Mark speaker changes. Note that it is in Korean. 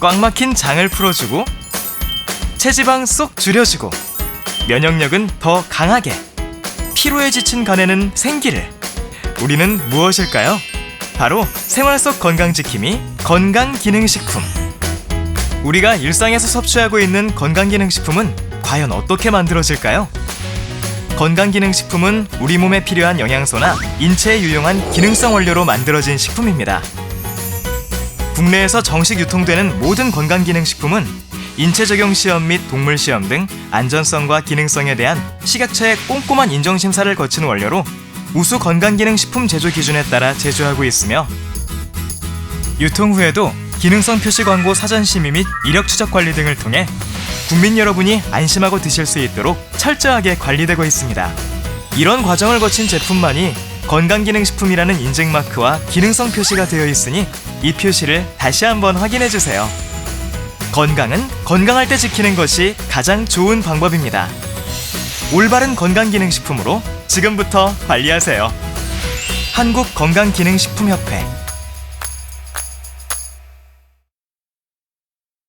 Speaker 1: 꽉 막힌 장을 풀어주고 체지방 쏙 줄여주고 면역력은 더 강하게 피로에 지친 간에는 생기를 우리는 무엇일까요? 바로 생활 속 건강지킴이 건강기능식품 우리가 일상에서 섭취하고 있는 건강기능식품은 과연 어떻게 만들어질까요? 건강기능식품은 우리 몸에 필요한 영양소나 인체에 유용한 기능성 원료로 만들어진 식품입니다. 국내에서 정식 유통되는 모든 건강기능식품은 인체 적용 시험 및 동물 시험 등 안전성과 기능성에 대한 식약처의 꼼꼼한 인정 심사를 거친 원료로 우수 건강기능식품 제조 기준에 따라 제조하고 있으며 유통 후에도 기능성 표시 광고 사전 심의 및 이력 추적 관리 등을 통해 국민 여러분이 안심하고 드실 수 있도록 철저하게 관리되고 있습니다. 이런 과정을 거친 제품만이 건강기능식품이라는 인증 마크와 기능성 표시가 되어 있으니 이 표시를 다시 한번 확인해 주세요. 건강은 건강할 때 지키는 것이 가장 좋은 방법입니다. 올바른 건강기능식품으로 지금부터 관리하세요. 한국건강기능식품협회